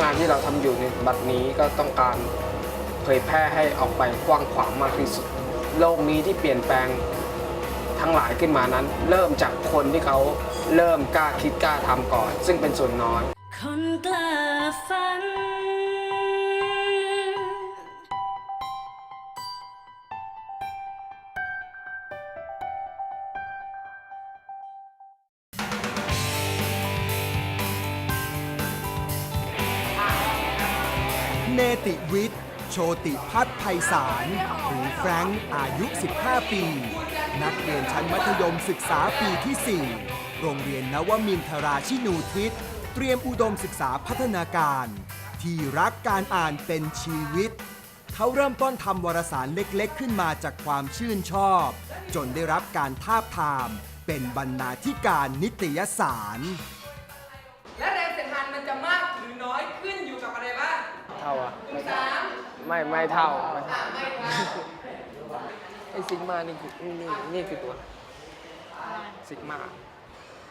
งานที่เราทำอยู่ในบัดนี้ก็ต้องการเผยแพร่ให้ออกไปกว้างขวางมากที่สุด โลกนี้ที่เปลี่ยนแปลงทั้งหลายขึ้นมานั้น เริ่มจากคนที่เขาเริ่มกล้าคิดกล้าทำก่อน ซึ่งเป็นส่วนน้อยคนกล้าฝัน โชติพัฒน์ไพศาลหรือแฟรงค์อายุ 15 ปี นักเรียนชั้นมัธยมศึกษาปีที่ 4 โรงเรียนนวมินทราชินูทิศ เตรียมอุดมศึกษาพัฒนาการ ที่รักการอ่านเป็นชีวิต เขาเริ่มต้นทำวารสารเล็กๆ ขึ้นมาจากความชื่นชอบ จนได้รับการทาบทาม เป็นบรรณาธิการนิตยสาร และแรงเสียดทานมันจะมากหรือน้อยขึ้นอยู่กับอะไรบ้างเท่าอะ สาม ไม่ไม่เท่าไม่เท่าไม่เท่าไอซิกมานี่คือนี่นี่นี่คือตัวซิกมา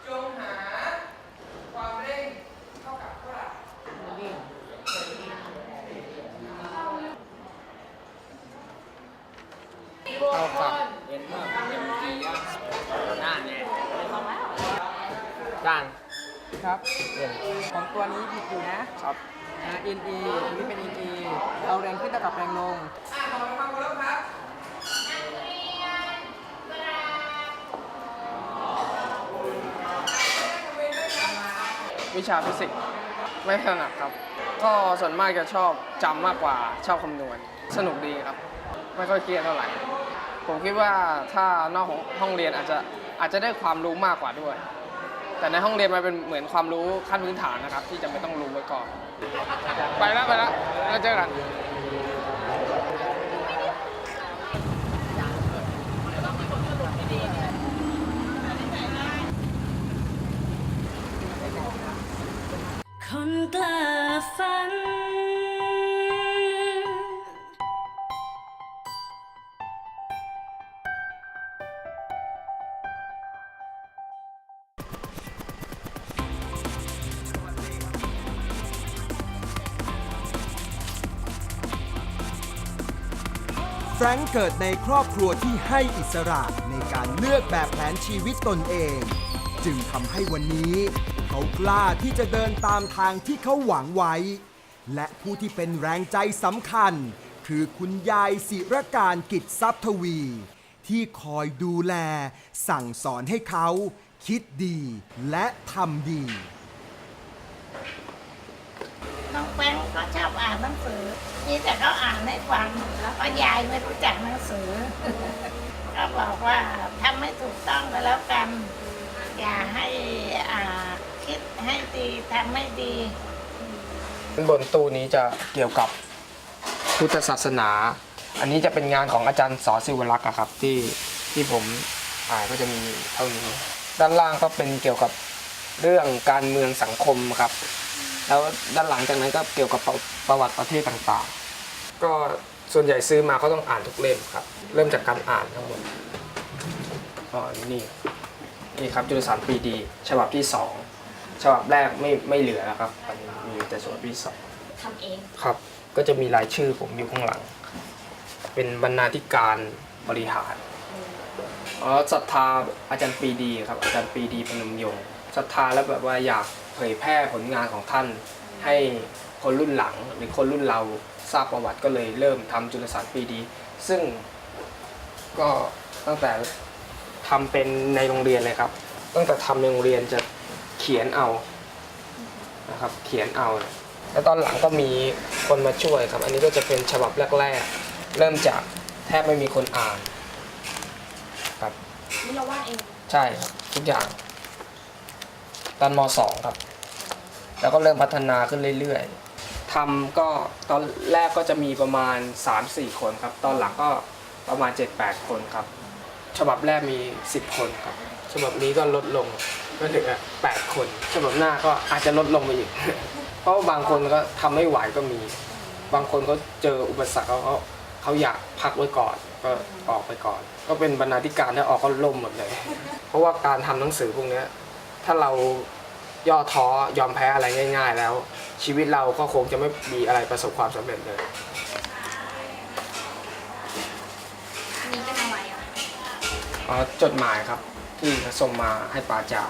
จงหาความเร่งเท่ากับเท่าไหร่เท่ากับด้านครับของตัวนี้ผิดอยู่นะครับ อ่า NA ตัวนี้เป็น NA เอาแรงขึ้นเท่ากับแรงลงอ่าขอฟังกันแล้วครับวิชาฟิสิกส์ไม่ถนัดครับ ก็ส่วนมากจะชอบจำมากกว่าชอบคำนวณ สนุกดีครับ ไม่ค่อยเครียดเท่าไหร่ ผมคิดว่าถ้านอกห้องเรียนอาจจะอาจจะได้ความรู้มากกว่าด้วย แต่ในห้องเรียนมันเป็นเหมือนความรู้ขั้นพื้นฐานนะครับ ที่จะไม่ต้องรู้ไว้ก่อน ไปแล้วไปแล้วแล้วเจอกันคนกล้าฝัน รงค์เกิดในครอบครัวที่ให้อิสระในการเลือกแบบแผนชีวิตตนเอง จึงทำให้วันนี้ เขากล้าที่จะเดินตามทางที่เขาหวังไว้ และผู้ที่เป็นแรงใจสำคัญ คือคุณยายศิรการกิจทรัพย์ทวี ที่คอยดูแล สั่งสอนให้เขา คิดดีและทำดี น้องแป้งก็ชอบอ่านหนังสือ นี่แต่เขาอ่านให้ฟังแล้วก็ยายไม่รู้จักหนังสือ ก็บอกว่าทำให้ถูกต้องก็แล้วกัน อย่าให้อ่าคิดให้ดีทำให้ดี บนตู้นี้จะเกี่ยวกับพุทธศาสนา อันนี้จะเป็นงานของอาจารย์สอศิวรักษ์อะครับที่ที่ผมอ่านก็จะมีเท่านี้ ด้านล่างก็เป็นเกี่ยวกับเรื่องการเมืองสังคมครับ แล้วด้านหลังจากนั้นก็เกี่ยวกับประประวัติประเทศต่างๆ ก็ส่วนใหญ่ซื้อมาก็ต้องอ่านทุกเล่มครับ เริ่มจากการอ่านทั้งหมดอ๋อนี่นี่ครับจุลสารปรีดีฉบับที่สองฉบับแรกไม่ไม่เหลือแล้วครับอันนี้มีแต่ฉบับที่สองทำเองครับ ก็จะมีรายชื่อผมอยู่ข้างหลัง เป็นบรรณาธิการบริหารอ๋อศรัทธาอาจารย์ปรีดีครับ อาจารย์ปรีดีพนมยงค์ศรัทธาแล้วแบบว่าอยากเผยแพร่ผลงานของท่าน ให้คนรุ่นหลังหรือคนรุ่นเรา ทราบประวัติก็เลยเริ่มทำจุลสารปรีดี ซึ่งก็ตั้งแต่ทำเป็นในโรงเรียนเลยครับ ตั้งแต่ทำในโรงเรียนจะเขียนเอานะครับ เขียนเอา แล้วตอนหลังก็มีคนมาช่วยครับ อันนี้ก็จะเป็นฉบับแรกๆ เริ่มจากแทบไม่มีคนอ่านครับนี่เราวาดเอง ใช่ครับทุกอย่างตอนมสองครับ แล้วก็เริ่มพัฒนาขึ้นเรื่อยๆ ทำก็ตอนแรกก็จะมีประมาณ 3-4 คนครับ ตอนหลังก็ประมาณ 7-8 คนครับ ฉบับแรกมี 10 คนครับ ฉบับนี้ก็ลดลงก็เหลือ8คน ฉบับหน้าก็อาจจะลดลงไปอีก เพราะว่าบางคนก็ทำไม่ไหวก็มี บางคนก็เจออุปสรรคเขาเขาอยากพักไว้ก่อนก็ออกไปก่อน ก็เป็นบรรณาธิการที่ออกก็ล่มหมดเลย เพราะว่าการทำหนังสือพวกนี้ถ้าเราย่อท้อยอมแพ้อะไรง่าย ๆ แล้ว ชีวิตเราก็คงจะไม่มีอะไรประสบความสำเร็จเลย นี่เป็นอะไรอะอ๋อจดหมายครับที่เขาส่งมาให้ปาจา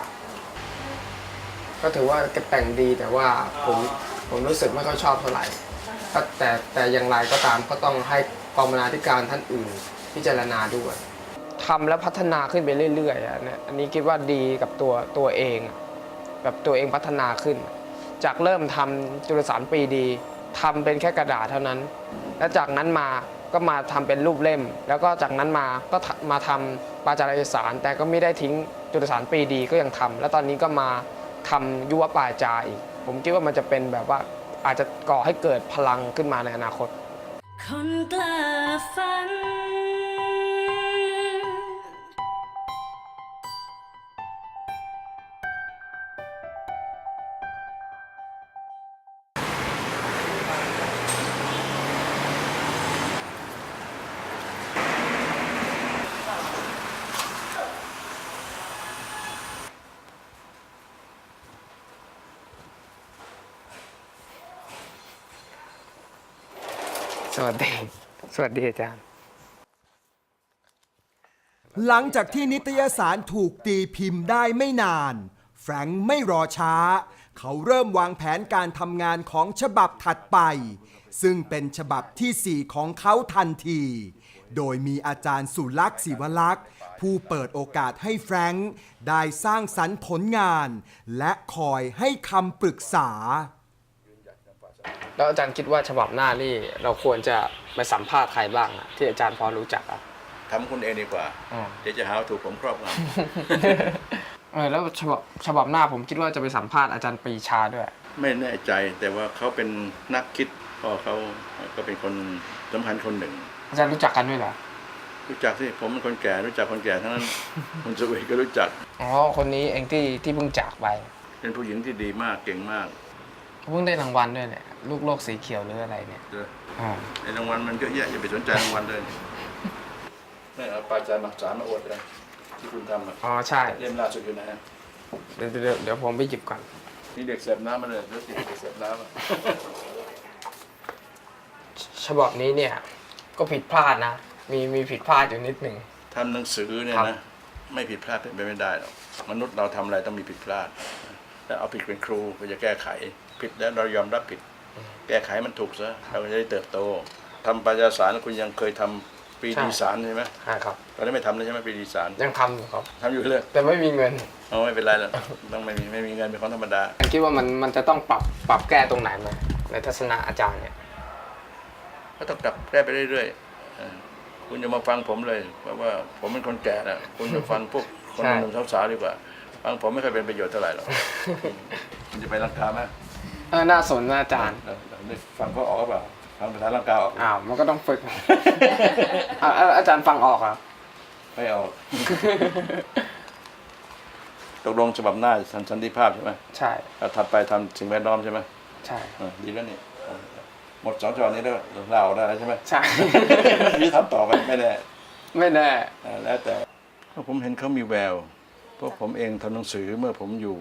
ก็ถือว่าแกแต่งดีแต่ว่าผมผมรู้สึกไม่ค่อยชอบเท่าไหร่ก็แต่แต่อย่างไรก็ตามก็ต้องให้กองบรรณาธิการท่านอื่น พิจารณาด้วยทำแล้วพัฒนาขึ้นไปเรื่อยๆอะเนี่ยอันนี้คิดว่าดีกับตัวตัวเองอะแบบตัวเองพัฒนาขึ้น จากเริ่มทำจุลสารปีดีทำเป็นแค่กระดาษเท่านั้น แล้วจากนั้นมาก็มาทำเป็นรูปเล่ม แล้วก็จากนั้นมาก็มาทำปาจาราสาร แต่ก็ไม่ได้ทิ้งจุลสารปีดีก็ยังทำแล้วตอนนี้ก็มาทำยุวปาจาอีก ผมคิดว่ามันจะเป็นแบบว่าอาจจะก่อให้เกิดพลังขึ้นมาในอนาคต คนกล้าฝัน สวัสดี สวัสดีอาจารย์ หลังจากที่นิตยสารถูกตีพิมพ์ได้ไม่นาน แฟรงค์ไม่รอช้า เขาเริ่มวางแผนการทำงานของฉบับถัดไป ซึ่งเป็นฉบับทีสี่4 ของเขาทันที โดยมีอาจารย์สุลักษ์ศิวลักษ์ ผู้เปิดโอกาสให้แฟรงค์ได้สร้างสรรค์ผลงาน และคอยให้คำปรึกษา แล้วอาจารย์คิดว่าฉบับหน้านี่เราควรจะไปสัมภาษณ์ใครบ้างอะที่อาจารย์พอรู้จักอะทำคุณเองดีกว่าอ๋อเดี๋ยวจะหาว่าถูกผมครอบงเออแล้วฉบับฉบับหน้าผมคิดว่าจะไปสัมภาษณ์อาจารย์ปรีชาด้วยำ ไม่แน่ใจแต่ว่าเขาเป็นนักคิดพ่อเขาก็เป็นคนสำคัญคนหนึ่ง อาจารย์รู้จักกันด้วยเหรอ รู้จักสิผมเป็นคนแก่รู้จักคนแก่ทั้งนั้น คุณสุเวยก็รู้จัก อ๋อ คนนี้เองที่ที่เพิ่งจากไปเป็นผู้หญิงที่ดีมากเก่งมาก เพิ่งได้รางวัลด้วยเนี่ย ลูกโลกสีเขียวหรืออะไรเนี่ยเอออ๋อในรางวัลมันเยอะแยะอย่าไปสนใจรางวัลเลยนี่เอาปลาจารย์มาสารมาอวดเลยที่คุณทำอะอ๋อใช่ เล่มล่าสุดอยู่ไหนฮะเดี๋ยวเดี๋ยวเดี๋ยวผมไปหยิบก่อน นี่เด็กเสิร์ฟน้ำมาเลยแล้วติดเด็กเสิร์ฟน้ำอะฉบับนี้เนี่ย ก็ผิดพลาดนะ มีมีผิดพลาดอยู่นิดหนึ่ง ทำหนังสือเนี่ยครับ นะไม่ผิดพลาดเป็นไปไม่ได้หรอกมนุษย์เราทำอะไรต้องมีผิดพลาดแต่เอาผิดเป็นครูก็จะแก้ไข ผิดแล้วเรายอมรับผิด แก้ไขมันถูกซะเราก็จะได้เติบโตทำปัญญาสารคุณยังเคยทำปรีดีสารใช่ไหมอ่าครับ ตอนนี้ไม่ทำเลยใช่ไหมปรีดีสารยังทำอยู่ครับทำอยู่เลยแต่ไม่มีเงินเอาไม่เป็นไรหรอกต้องไม่มีไม่มีเงินเป็นของธรรมดาผมคิดว่ามันมันจะต้องปรับปรับแก้ตรงไหนไหมในทัศนะอาจารย์เนี่ยก็ต้องกลับแก้ไปเรื่อยๆเออคุณอย่ามาฟังผมเลยเพราะว่าผมเป็นคนแก่นะคุณจะฟังพวกคนใช่หนุ่มๆสาวๆดีกว่าฟังผมไม่เคยเป็นประโยชน์เท่าไหร่หรอกคุณจะไปรังกาไหม เออน่าสนนะอาจารย์ เออได้ฟังเขาออกหรือเปล่าฟังภาษาลังกาออกอ้าว มันก็ต้องฝึก อ่าอาจารย์ฟังออกเหรอ ไม่ออก ตกลงฉบับหน้าสันสันติภาพใช่ไหมใช่ แล้วถัดไปทำสิ่งแวดล้อมใช่ไหมใช่ เออดีแล้วนี่เออหมดสองฉบับนี้แล้วลาออกได้แล้วใช่ไหม ใช่ มีทำต่อไปไม่แน่ไม่แน่ เออแล้วแต่ผมเห็นเขามีแววเพราะผมเองทำหนังสือเมื่อผมอยู่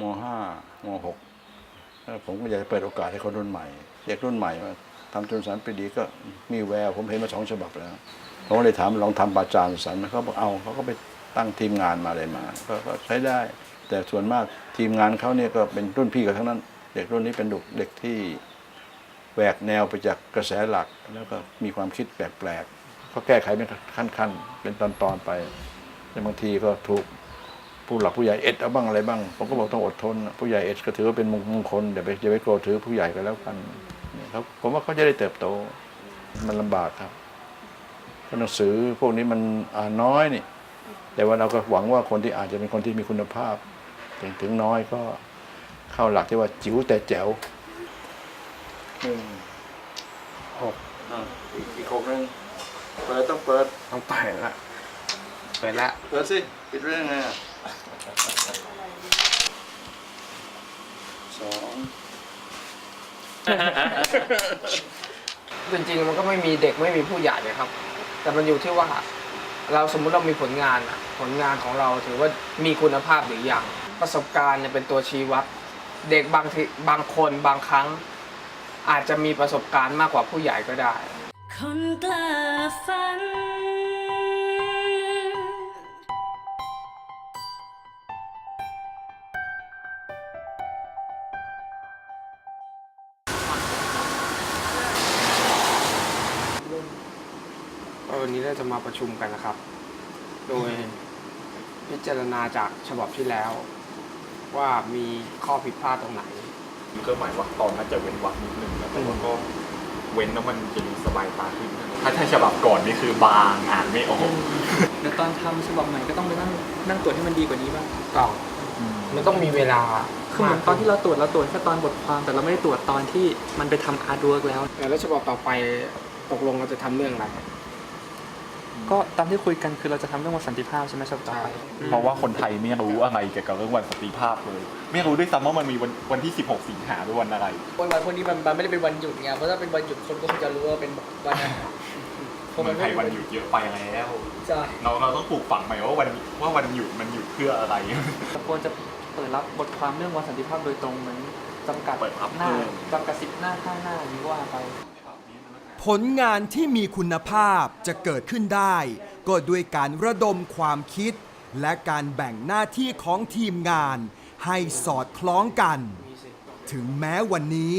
มห้ามหกแล้ว ผมก็อยากจะเปิดโอกาสให้คนรุ่นใหม่เด็กรุ่นใหม่มาทำจนสารปดีก็มีแววผมเห็นมาสองฉบับแล้วผมเลยถามลองทำปาจารย์สันเขาบอกเอาเขาก็ไปตั้งทีมงานมาอะไรมา ก็ใช้ได้ แต่ส่วนมากทีมงานเขาเนี่ยก็เป็นรุ่นพี่กันทั้งนั้น เด็กรุ่นนี้เป็นเด็กเด็กที่แหวกแนวไปจากกระแสหลัก แล้วก็มีความคิดแปลกๆเขาแก้ไขเป็นขั้นๆเป็นตอนๆไปแต่บางทีก็ถูก ผู้หลักผู้ใหญ่เอ็ดเอาบ้างอะไรบ้าง ผมก็บอกต้องอดทน ผู้ใหญ่เอ็ดก็ถือว่าเป็นมงคลเดี๋ยวไปอย่าไปโกรธถือผู้ใหญ่ก็แล้วกันเนี่ยครับผมว่าเขาจะได้เติบโต มันลำบากครับเพราะหนังสือพวกนี้มันอ่านน้อยนี่ แต่ว่าเราก็หวังว่าคนที่อ่านจะเป็นคนที่มีคุณภาพ ถึงถึงน้อยก็เข้าหลักที่ว่าจิ๋วแต่แจ๋วหนึ่งหกอะอีกอีกหกหนึ่งเปิดต้องเปิดต้องเปิดละเปิดละเปิดสิปิดเรื่องไงอะ สองจริงๆมันก็ไม่มีเด็กไม่มีผู้ใหญ่เลยครับ แต่มันอยู่ที่ว่า เราสมมุติเรามีผลงานอะผลงานของเราถือว่ามีคุณภาพหรือยังประสบการณ์เนี่ยเป็นตัวชี้วัด เด็กบางทีบางคนบางครั้ง อาจจะมีประสบการณ์มากกว่าผู้ใหญ่ก็ได้ คนกล้าฝัน วันนี้เราจะมาประชุมกันนะครับ โดยพิจารณาจากฉบับที่แล้ว ว่ามีข้อผิดพลาดตรงไหนเครื่องหมายวรรคตอนน่าจะเว้นวรรคนิดนึงนะแต่ว่าก็เว้นแล้วมันจะดูสบายตาขึ้นนะถ้าถ้าฉบับก่อนนี่คือบางอ่านไม่ออกแล้วตอนทำฉบับใหม่ก็ต้องไปนั่งนั่งตรวจให้มันดีกว่านี้บ้างต้องมันต้องมีเวลาคือเหมือนตอนที่เราตรวจเราตรวจแค่ตอนบทความแต่เราไม่ได้ตรวจตอนที่มันไปทำอาร์ตเวิร์กแล้ว แล้วฉบับต่อไปตกลงเราจะทำเรื่องอะไร ก็ตามที่คุยกันคือเราจะทำเรื่องวันสันติภาพใช่ไหมฉบับต่อไปเพราะว่าคนไทยไม่รู้อะไรเกี่ยวกับเรื่องวันสตรีภาพเลย ไม่รู้ด้วยซ้ำว่ามันมีวันวันที่ 16 สิงหาด้วยวันอะไร วันวันพวกนี้มันมันไม่ได้เป็นวันหยุดไงเพราะถ้าเป็นวันหยุดคนก็คงจะรู้ว่าเป็นวันอาหารเพราะเมืมัอนงไม่ไทยวันหยุดเยอะไปแล้ว ใช่เราเราต้องปลูกฝังใหม่ว่าวันว่าวันหยุดมันหยุดเพื่ออะไร ควรจะเปิดรับบทความเรื่องวันสันติภาพโดยตรงเหมือนจำกัดเปิดรับหน้าเพิ่ม จำกัดสิบหน้าห้าหน้าอย่างนี้ว่าไป ผลงานที่มีคุณภาพจะเกิดขึ้นได้ ก็ด้วยการระดมความคิด และการแบ่งหน้าที่ของทีมงาน ให้สอดคล้องกัน ถึงแม้วันนี้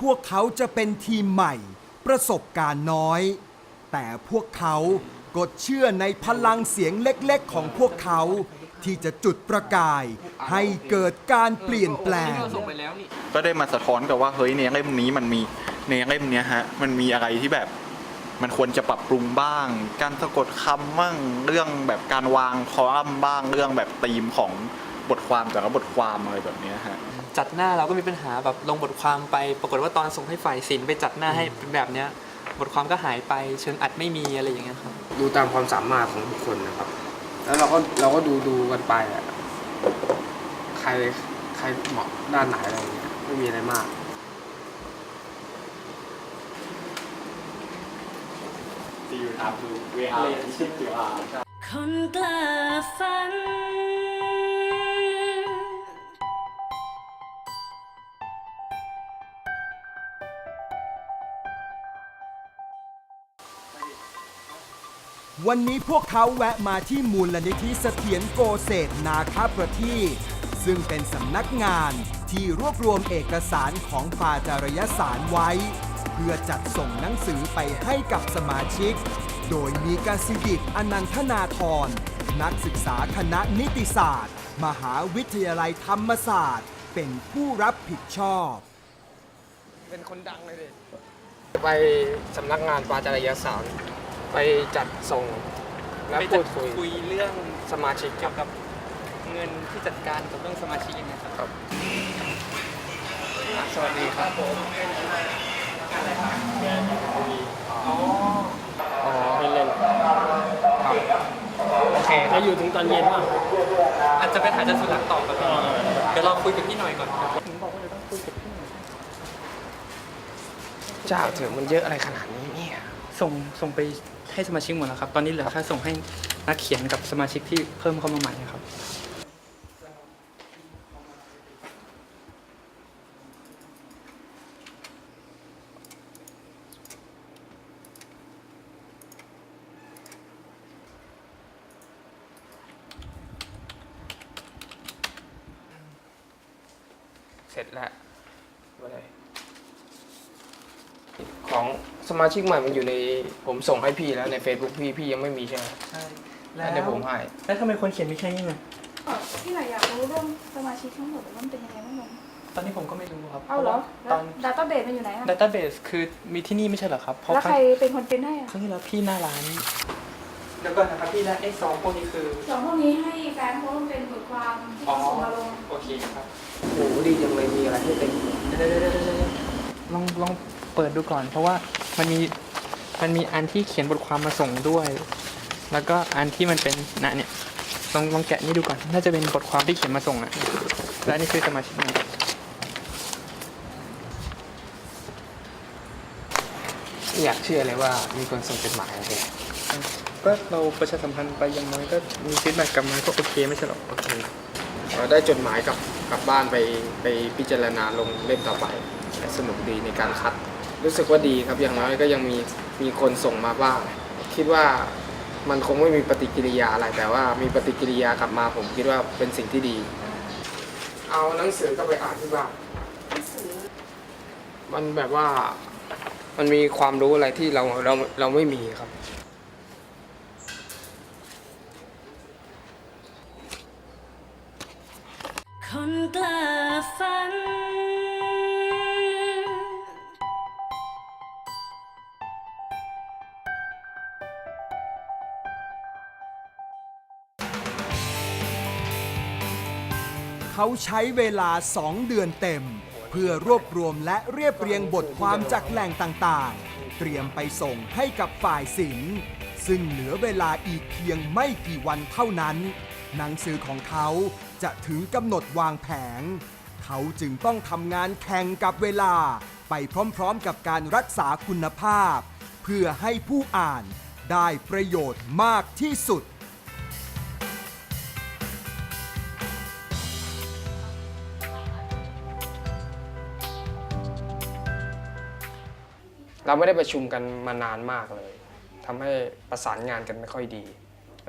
พวกเขาจะเป็นทีมใหม่ ประสบการณ์น้อย แต่พวกเขาก็เชื่อในพลังเสียงเล็กๆ ของพวกเขา ที่จะจุดประกาย ให้เกิดการเปลี่ยนแปลง ก็ได้มาสะท้อนกับว่าเฮ้ยในเล่มนี้มันมี ในเล่มเนี้ยฮะมันมีอะไรที่แบบมันควรจะปรับปรุงบ้าง การสะกดคำบ้างเรื่องแบบการวางคอลัมน์บ้างเรื่องแบบธีมของบทความแต่ละบทความอะไรแบบเนี้ยฮะ จัดหน้าเราก็มีปัญหาแบบลงบทความไป ปรากฏว่าตอนส่งให้ฝ่ายศิลป์ไปจัดหน้าให้เป็นแบบเนี้ย บทความก็หายไปเชิงอัดไม่มีอะไรอย่างเงี้ยครับ ดูตามความสามารถของบุคคลนะครับ แล้วเราก็เราก็ดูดูกันไปอะใครใครเหมาะด้านไหนอะไรอย่างเงี้ยไม่มีอะไรมาก คนกล้าฝัน วันนี้พวกเขาแวะมาที่มูลนิธิเสถียรโกเศษนาคประทีปซึ่งเป็นสำนักงานที่รวบรวมเอกสารของปาจารยสารไว้ เพื่อจัดส่งหนังสือไปให้กับสมาชิก โดยมีกสิดิตอนันทนาธรนักศึกษาคณะนิติศาสตร์ มหาวิทยาลัยธรรมศาสตร์ เป็นผู้รับผิดชอบ เป็นคนดังเลยดิไปสำนักงานปาจารยสารไปจัดส่งและไปพูจะดคุยคุยเรื่องสมาชิกเกี่ยวกับเงินที่จัดการกับเรื่องสมาชิกยังไงครับครับ สวัสดีครับผม อ๋อให้เล่นครับโอเคจะอยู่ถึงตอนเย็นป่ะอาจจะไปถ่ายจันทร์สุรักษ์ต่อครับพี่เดี๋ยวเราคุยกับพี่หน่อยก่อนครับถึงบอกว่าจะต้องคุยกับพี่หน่อยเจ้าเถอะมันเยอะอะไรขนาดนี้เนี่ย ส่งส่งไปให้สมาชิกหมดแล้วครับ ตอนนี้เหลือแค่ส่งให้นักเขียนกับสมาชิกที่เพิ่มเข้ามาใหม่ครับ เสร็จแล้วอะไรของส มาชิกใหม่มันอยู่ในผมส่งให้พี่แล้วใน Facebook พี่พี่ยังไม่มีใช่ไหมใช่แล้วเดี๋ยวผมให้ แล้วทำไมคนเขียนมีแค่นี้ไงพี่หน่อยอยากรู้เรื่องสมาชิกทั้งหมดว่ามันเป็นยังไงบ้างไหมตอนนี้ผมก็ไม่รู้ครับเอาเหรอตอนดัตต้าเบสมันอยู่ไหนอะดัตต้าเบสคือมีที่นี่ไม่ใช่เหรอครับเพราะแล้วครั้ใครงเป็นคนปริ้นให้อะครั้งที่แล้วพี่หน้าร้านเดี๋ยวก่อนนะครับพี่แล้วไอ้ซองพวกนี้คือ สองพวกนี้ให้แฟนเพราะมันเป็นบทความที่เขาส่งมาลงโอเคครับโอ้โหดีจังเลยมีอะไรให้เต็มเดี๋ยวเดี๋ยวเดี๋ยวเดี๋ยวเดี๋ยวลองลอง เปิดดูก่อน เพราะว่ามันมีมันมีอันที่เขียนบทความมาส่งด้วย แล้วก็อันที่มันเป็นนะเนี่ยลองลองแกะนี่ดูก่อน น่าจะเป็นบทความที่เขียนมาส่งอะและอันนี่คือสมาชิกใหม่ไม่อยากเชื่อเลยว่ามีคนส่งจดหมายมาเลยก็เราประชาสัมพันธ์ไปอยังน้อยก็มีฟีดแบ็กกลับมาก็โอเคไม่ใช่หรอโอเคเราได้จดหมายกับกลับบ้านไปไปพิจารณาลงเล่มต่อไปแต่สนุกดีในการคัด รู้สึกว่าดีครับอย่างน้อยก็ยังมีมีคนส่งมาบ้างคิดว่ามันคงไม่มีปฏิกิริยาอะไรแต่ว่ามีปฏิกิริยากลับมาผมคิดว่าเป็นสิ่งที่ดี เอาหนังสือก็ไปอ่านที่บ้านมันแบบว่ามันมีความรู้อะไรที่เราเราเราไม่มีครับ คนกล้าฝัน เขาใช้เวลา 2 เดือนเต็ม เพื่อรวบรวมและเรียบเรียงบทความจากแหล่งต่างๆ เตรียมไปส่งให้กับฝ่ายศิลป์ ซึ่งเหลือเวลาอีกเพียงไม่กี่วันเท่านั้น หนังสือของเขาจะถึงกำหนดวางแผง เขาจึงต้องทำงานแข่งกับเวลา ไปพร้อมๆกับการรักษาคุณภาพ เพื่อให้ผู้อ่านได้ประโยชน์มากที่สุด เราไม่ได้ประชุมกันมานานมากเลยทำให้ประสานงานกันไม่ค่อยดี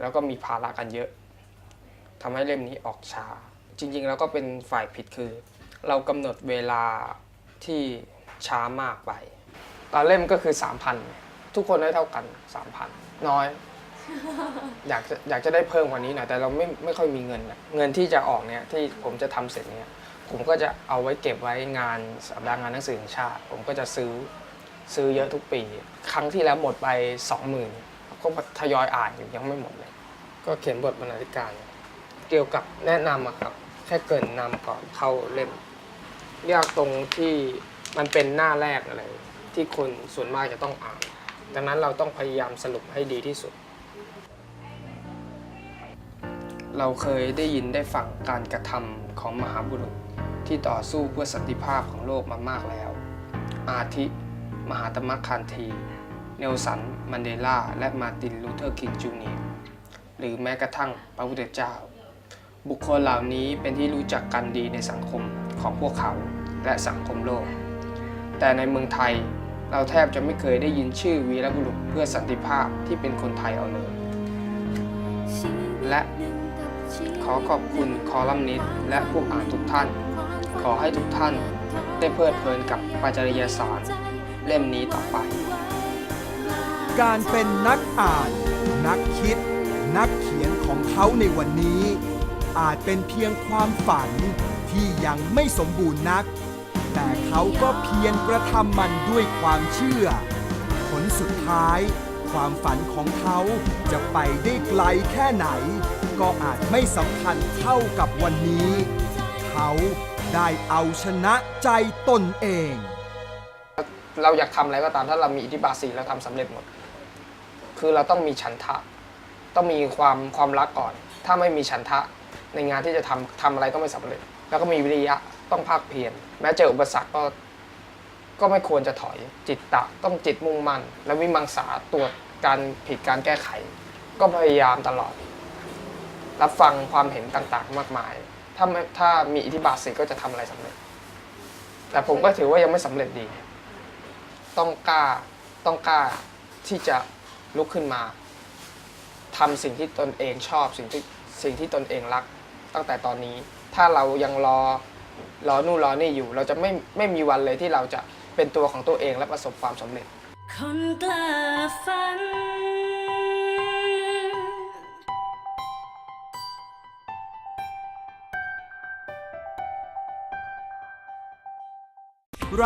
แล้วก็มีภาระกันเยอะทำให้เล่มนี้ออกช้า จริงๆ แล้วก็เป็นฝ่ายผิดคือ เรากำหนดเวลาที่ช้ามากไปตอนเล่มก็คือ 3,000 ทุกคนได้เท่ากัน 3,000 น้อย อยากจะอยากจะได้เพิ่มกว่านี้หน่อยแต่เราไม่ไม่ค่อยมีเงินนะเงินที่จะออกเนี่ยที่ผมจะทำเสร็จเนี่ยผมก็จะเอาไว้เก็บไว้งานสัปดาห์งานหนังสือแห่งชาติ ผมก็จะซื้อ ซื้อเยอะทุกปี ครั้งที่แล้วหมดไปสองหมื่นก็ทยอยอ่านอยู่ยังไม่หมดเลย ก็เขียนบทบรรณาธิการ เกี่ยวกับแนะนำอะครับ แค่เกรินนำก่อนเข้าเล่มยากตรงที่มันเป็นหน้าแรกอะไร ที่คนส่วนมากจะต้องอ่าน ดังนั้นเราต้องพยายามสรุปให้ดีที่สุด เราเคยได้ยินได้ฟังการกระทำของมหาบุรุษที่ต่อสู้เพื่อสันติภาพของโลกมามากแล้ว อาทิ มหาตมะคานทีเนลสัน มันเดลา และมาร์ติน ลูเทอร์คิงจูเนียร์หรือแม้กระทั่งพระพุทธเจ้า บุคคลเหล่านี้เป็นที่รู้จักกันดีในสังคมของพวกเขาและสังคมโลก แต่ในเมืองไทยเราแทบจะไม่เคยได้ยินชื่อวีรบุรุษเพื่อสันติภาพที่เป็นคนไทยเอาเลย และขอขอบคุณคอลัมนิสต์และผู้อ่านทุกท่าน ขอให้ทุกท่านได้เพลิดเพลินกับปัจจริยสาร เล่มนี้ต่อไป การเป็นนักอ่าน นักคิด นักเขียนของเขาในวันนี้ อาจเป็นเพียงความฝันที่ยังไม่สมบูรณ์นัก แต่เขาก็เพียรกระทำมันด้วยความเชื่อ ผลสุดท้าย ความฝันของเขาจะไปได้ไกลแค่ไหน ก็อาจไม่สำคัญเท่ากับวันนี้ เขาได้เอาชนะใจตนเอง เราอยากทำอะไรก็ตามถ้าเรามีอิทธิบาทสีเราทำสำเร็จหมด คือเราต้องมีฉันทะ ต้องมีความความรักก่อน ถ้าไม่มีฉันทะในงานที่จะทำทำอะไรก็ไม่สำเร็จ แล้วก็มีวิริยะต้องภาคเพียรแม้เจออุปสรรคก็ก็ไม่ควรจะถอยจิตตะต้องจิตมุ่งมั่น และวิมังสาตรวจการผิดการแก้ไข ก็พยายามตลอด รับฟังความเห็นต่างๆ มากมาย ถ้าม่ถ้ามีอิทธิบาทสีก็จะทำอะไรสำเร็จ แต่ผมก็ถือว่ายังไม่สำเร็จดี ต้องกล้าต้องกล้าที่จะลุกขึ้นมาทำสิ่งที่ตนเองชอบสิ่งที่สิ่งที่ตนเองรัก ตั้งแต่ตอนนี้ ถ้าเรายังรอรอนู่นรอนี่อยู่ เราจะไม่ไม่มีวันเลยที่เราจะเป็นตัวของตัวเองและประสบความสำเร็จ คนกล้าฝัน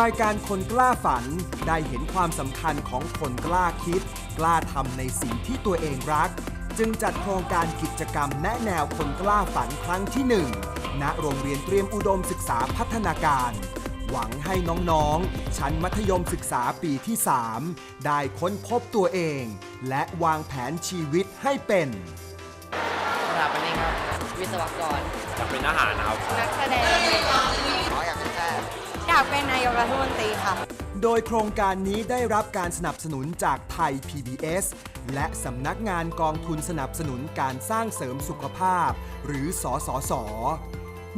รายการคนกล้าฝันได้เห็นความสำคัญของคนกล้าคิด กล้าทำในสิ่งที่ตัวเองรัก จึงจัดโครงการกิจกรรมแนะแนวคนกล้าฝันครั้งที่1ณโรงเรียนเตรียมอุดมศึกษาพัฒนาการ หวังให้น้องๆ ชั้นมัธยมศึกษาปีที่ 3 ได้ค้นพบตัวเอง และวางแผนชีวิตให้เป็นสถาปนิกครับ วิศวกรอยากเป็นอาหารนะครับ นักแสดง อยากเป็นนายกรัฐมนตรีค่ะ โดยโครงการนี้ได้รับการสนับสนุนจากไทย PBS และสำนักงานกองทุนสนับสนุนการสร้างเสริมสุขภาพ หรือสสส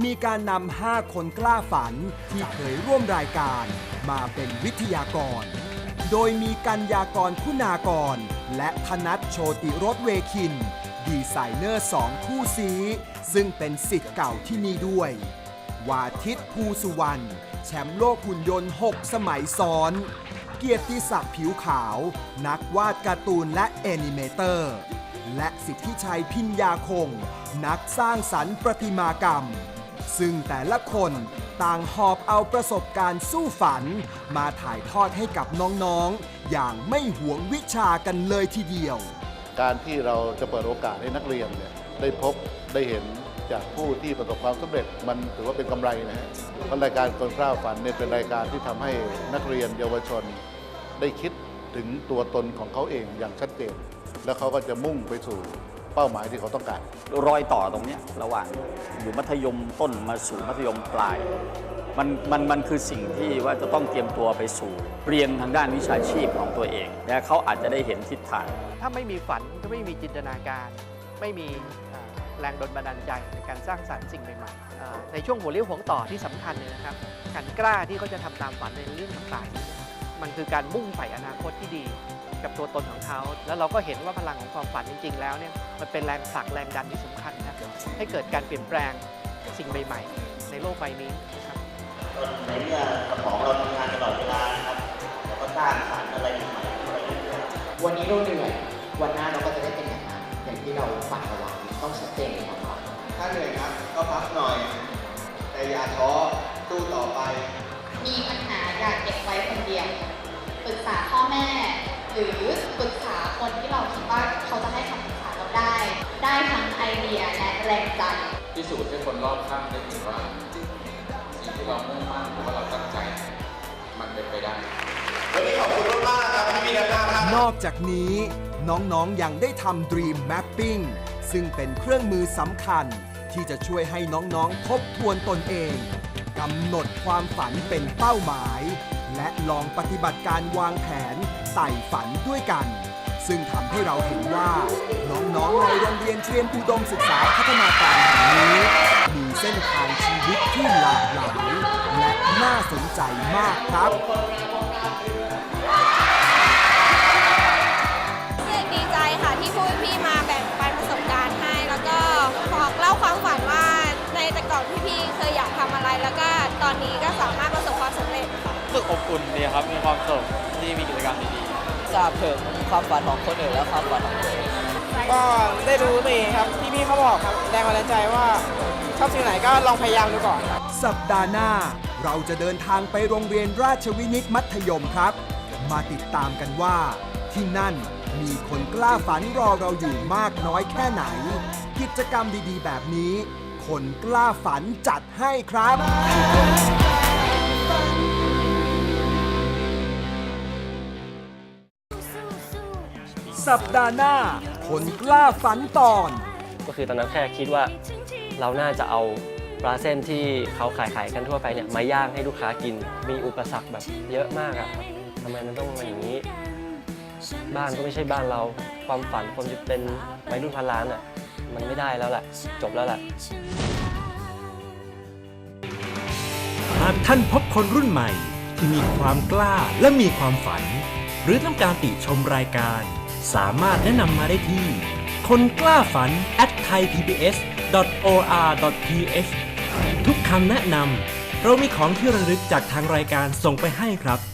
มีการนำห้าคนกล้าฝันที่เคยร่วมรายการมาเป็นวิทยากร โดยมีกัญญากรคุณากร และธนัทโชติรสเวคิน ดีไซเนอร์สองคู่ซีซึ่งเป็นสิทธิ์เก่าที่นี่ด้วย วาทิตภูสุวรรณ แชมป์โลกหุ่นยนต์ 6 สมัยซ้อน เกียรติศักดิ์ผิวขาว นักวาดการ์ตูนและแอนิเมเตอร์ และสิทธิชัยพิญญาคง นักสร้างสรรค์ประติมากรรม ซึ่งแต่ละคนต่างหอบเอาประสบการณ์สู้ฝัน มาถ่ายทอดให้กับน้องๆ อย่างไม่หวงวิชากันเลยทีเดียว การที่เราจะเปิดโอกาสให้นักเรียนเนี่ยได้พบได้เห็น จากผู้ที่ประสบความสำเร็จ มันถือว่าเป็นกำไรนะฮะเพราะรายการคนกล้าฝันเนี่ยเป็นรายการที่ทำให้นักเรียนเยาวชน ได้คิดถึงตัวตนของเขาเองอย่างชัดเจน แล้วเขาก็จะมุ่งไปสู่เป้าหมายที่เขาต้องการ รอยต่อตรงเนี้ยระหว่างอยู่มัธยมต้นมาสู่มัธยมปลาย มันมันมันคือสิ่งที่ว่าจะต้องเตรียมตัวไปสู่เรียนทางด้านวิชาชีพของตัวเอง และเขาอาจจะได้เห็นทิศทาง ถ้าไม่มีฝันก็ไม่มีจินตนาการ ไม่มีอ่า แรงดลบันดาลใจในการสร้างสรรค์สิ่งใหม่ๆอ่ในช่วงหัวเลี้ยวหัวต่อที่สำคัญเลยนะครับการกล้าที่เขาจะทำตามฝันในเรื่องต่างๆ มันคือการมุ่งใฝ่อนาคตที่ดี กับตัวตนของเขา แล้วเราก็เห็นว่าพลังของความฝันจริง ๆ แล้วเนี่ยมันเป็นแรงผลักแรงดันที่สำคัญนะครับให้เกิดการเปลี่ยนแปลงสิ่งใหม่ ๆ ในโลกใบนี้นะครับในเมื่อสมองเราทำงานตลอดเวลานะครับเราก็สร้างสรรค์อะไรใหม่ๆขึ้นไปเรื่อยๆวันนี้เราเหนื่อยวันหน้าเราก็จะได้เป็นอย่างนั้นอย่างที่เราฝันเอาไว้ ต้องชัดเจนในความฝันถ้าเหนื่อยครับก็พักหน่อย แต่อย่าท้อสู้ต่อไป มีปัญหาอยากเก็บไว้คนเดียวปรึกษาพ่อแม่ หรือปรึกษาคนที่เราคิดว่าเขาจะให้คำปรึกษาเราได้ ได้ทั้งไอเดียและแรงใจพิสูจน์ให้คนรอบข้างได้เห็นว่าสิ่งที่เรามุ่งมั่นหรือว่าเราตั้งใจ มันเป็นไปได้วันนี้ขอบคุณมากๆครับที่มีแนวทางครับนอกจากนี้น้องๆยังได้ทำ Dream Mapping ซึ่งเป็นเครื่องมือสำคัญที่จะช่วยให้น้องๆ ทบทวนตนเองกำหนดความฝันเป็นเป้าหมาย และลองปฏิบัติการวางแผนไต่ฝันด้วยกัน ซึ่งทำให้เราเห็นว่า น้องๆ ในโรงเรียนเตรียมอุดมศึกษาพัฒนาการแห่งนี้ มีเส้นทางชีวิตที่หลากหลายและน่าสนใจมากครับ แต่ก่อนพี่ๆเคยอยากทำอะไร แล้วก็ตอนนี้ก็สามารถประสบความสำเร็จค่ะรู้สึกอบอุ่นดีครับ มีความสุขที่มีกิจกรรมดีๆทราบถึงความฝันของคนอื่นและความฝันของตัวเองก็ได้รู้ตัวเองครับที่พี่เขาบอกครับแรงบันดาลใจว่าชอบสิ่งไหนก็ลองพยายามดูก่อนครับสัปดาห์หน้า เราจะเดินทางไปโรงเรียนราชวินิตมัธยมครับ มาติดตามกันว่า ที่นั่นมีคนกล้าฝันรอเราอยู่มากน้อยแค่ไหน กิจกรรมดีๆ แบบนี้ คนกล้าฝันจัดให้ครับ สัปดาห์หน้า คนกล้าฝันตอน ก็คือตอนนั้นแค่คิดว่าเราน่าจะเอาปลาเส้นที่เขาขายขายกันทั่วไปเนี่ยมาย่างให้ลูกค้ากิน มีอุปสรรคแบบเยอะมากอะครับทำไมมันต้องมาอย่างนี้ บ้านก็ไม่ใช่บ้านเรา ความฝันคนจะเป็นวัยรุ่นพันล้านอะ มันไม่ได้แล้วแหละ จบแล้วแหละ หากท่านพบคนรุ่นใหม่ที่มีความกล้าและมีความฝัน หรือต้องการติชมรายการ สามารถแนะนำมาได้ที่ คนกล้าฝัน at thaipbs.or.th ทุกคำแนะนำเรามีของที่ระลึกจากทางรายการส่งไปให้ครับ